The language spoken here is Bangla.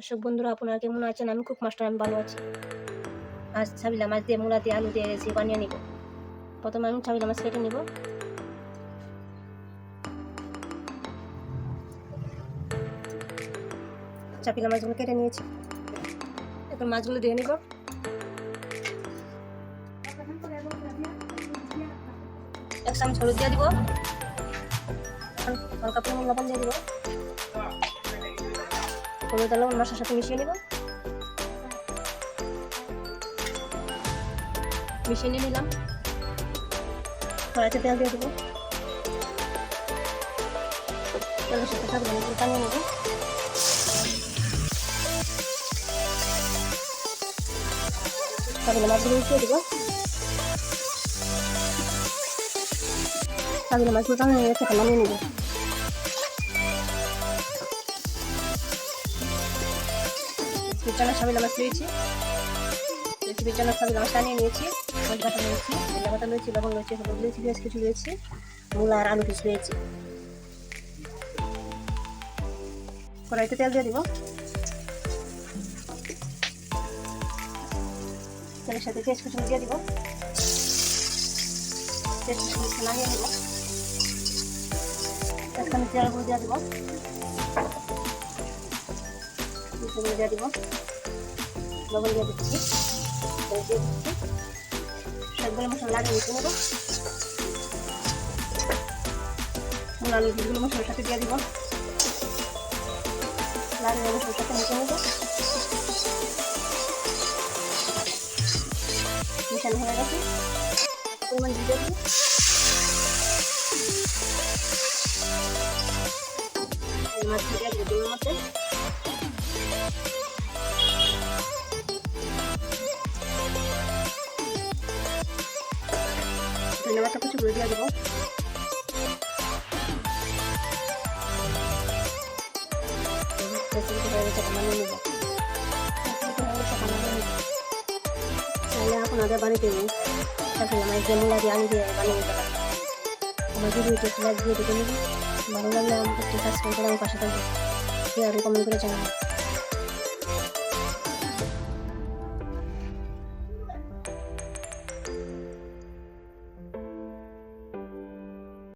দর্শক বন্ধুরা, আপনারা কেমন আছেন? আমি খুব মাস্টার, আমি ভালো আছি। আজ ছাবিলা মাছ দিয়ে মূলা দিয়ে আলু দিয়ে রেসিপি বানিয়ে নিব। প্রথমে আমি ছাবিলা মাছ কেটে নিব। চাপিলা মাছগুলো কেটে নিয়েছি। এখন মাছগুলো দিয়ে নিব। এক চামচ হলুদ দিয়ে দিব। হালকা পরিমাণ লবণ দিয়ে দিব। হলুদ আর লবণ মশলার সাথে মিশিয়ে নিব মিশিয়ে নিয়ে নিলাম কড়াইতে তেল দিয়ে দেবো তেলের সাথে সাবধানে একটু টানিয়ে নেব তাহলে মাছগুলো উঠিয়ে দেবো তাহলে মাছগুলো টানিয়ে গেছে নামিয়ে নেব বিছানা সাবিলা মাছ নিয়েছি বিছানা সাবিলা মাছ টানিয়ে নিয়েছি বাটা নিয়েছি বাটা নিয়েছি, লবণ নিয়েছি, হলুদ নিয়েছি, পেঁয়াজ কিছু নিয়েছি, মূলা আর আলু কিছু নিয়েছি। কড়াইতে তেল দিয়ে দিব। তেলের সাথে পেঁয়াজ কুচুন দিয়ে দিব। পেঁয়াজ কুচুন লাগিয়ে দিব একখানে জিরা দিয়ে দিব। গুঁড়ো দিয়ে দিব। লবণ দিয়ে দিচ্ছি। দিয়ে দিচ্ছি। সবগুলো মশলা লাগিয়ে দিতে নেব মূল আলু মশলার সাথে দিয়ে দিব। লাগিয়ে মশলার সাথে মিশে নেব। মিশানো হয়ে গেছে। পরিমাণ দিয়ে দিব মাছ দিয়ে দিব মধ্যে। ধন্যবাদ কিছু করে দিয়ে দেবো। তাহলে আপনাদের বাড়িতে তারপরে আমার যে মূলা দিয়ে আলু দিয়ে বানিয়ে নিতে ভালো লাগলে আমাকে পাশে থাকবে। শেয়ার কমেন্ট করে জানাবেন